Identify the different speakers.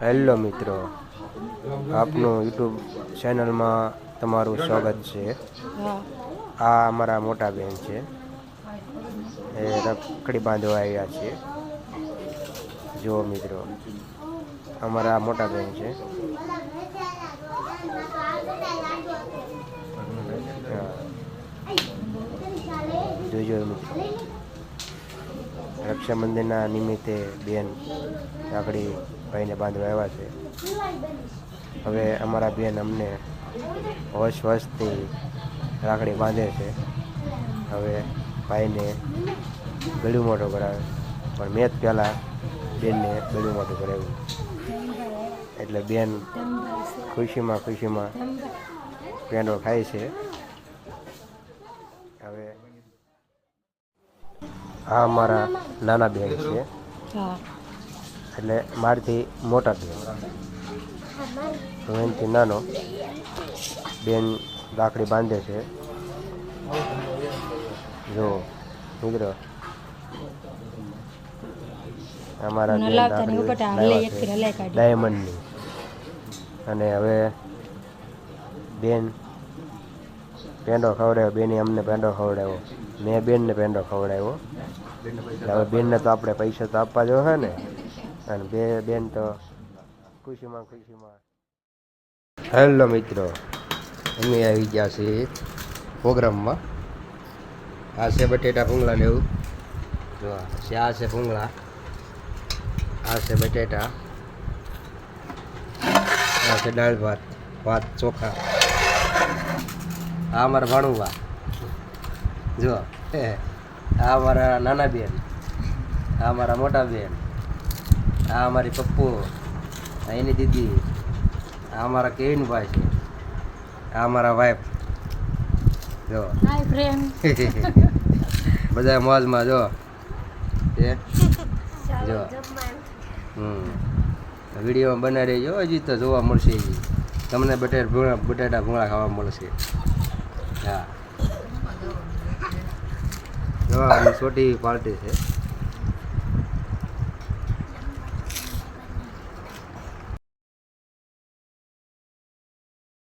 Speaker 1: Hello મિત્રો, આપનું YouTube ચેનલમાં તમારું સ્વાગત છે. આ અમારા મોટા બેન છે. એ રખડી બાંધવા આવ્યા છે. જુઓ મિત્રો, અમારા મોટા બેન છે. જોજો મિત્રો. રક્ષાબંધનના નિમિત્તે બેન રાખડી ભાઈને બાંધવા આવ્યા છે. હવે અમારા બેન અમને હોશ હોશથી રાખડી બાંધે છે. હવે ભાઈને ગળું મોટું કરાવે. પણ મેં જ પહેલાં બેનને ગળું મોટું કરાવ્યું. એટલે બેન ખુશીમાં ખુશીમાં પેંડો ખાય છે હવે આ અમારા નાના બેન છે. એટલે મારથી મોટા બેન હું એનાથી નાનો. બેન રાખડી બાંધે છે. જો મિત્રો. અમારા. ડાયમંડની અને હવે બેન પેંડો ખવડાવ્યો બેને અમને પેંડો ખવડાવ્યો મેં બેનને પેંડો ખવડાવ્યો હવે બેનને તો આપણે પૈસા તો આપવા જો ને. અને બે બેન તો ખુશીમાં ખુશીમાં. હેલો મિત્રો, અમે આવી ગયા છીએ પ્રોગ્રામમાં. આ છે બટેટા ભૂંગળા ને એવું. જો, આ છે છે ભૂંગળા. આ છે બટેટા. આ છે દાળ ભાત ભાત ચોખા. આ અમારા ભાણુભા જો આ અમારા નાના બેન આ અમારા મોટા બેન આ અમારી પપ્પુ આ એની દીદી આ અમારા કેવિનભાઈ છે આ અમારા વાઈફ. જો.
Speaker 2: હાય ફ્રેન્ડ
Speaker 1: બધા મોજમાં જો. એ? જો. હમ. વિડીયોમાં બનાવી રહેજો હજી તો જોવા મળશે તમને બટેટા બટેટા ભૂંગળા ખાવા મળશે. હા. આ છોટી પાર્ટી છે.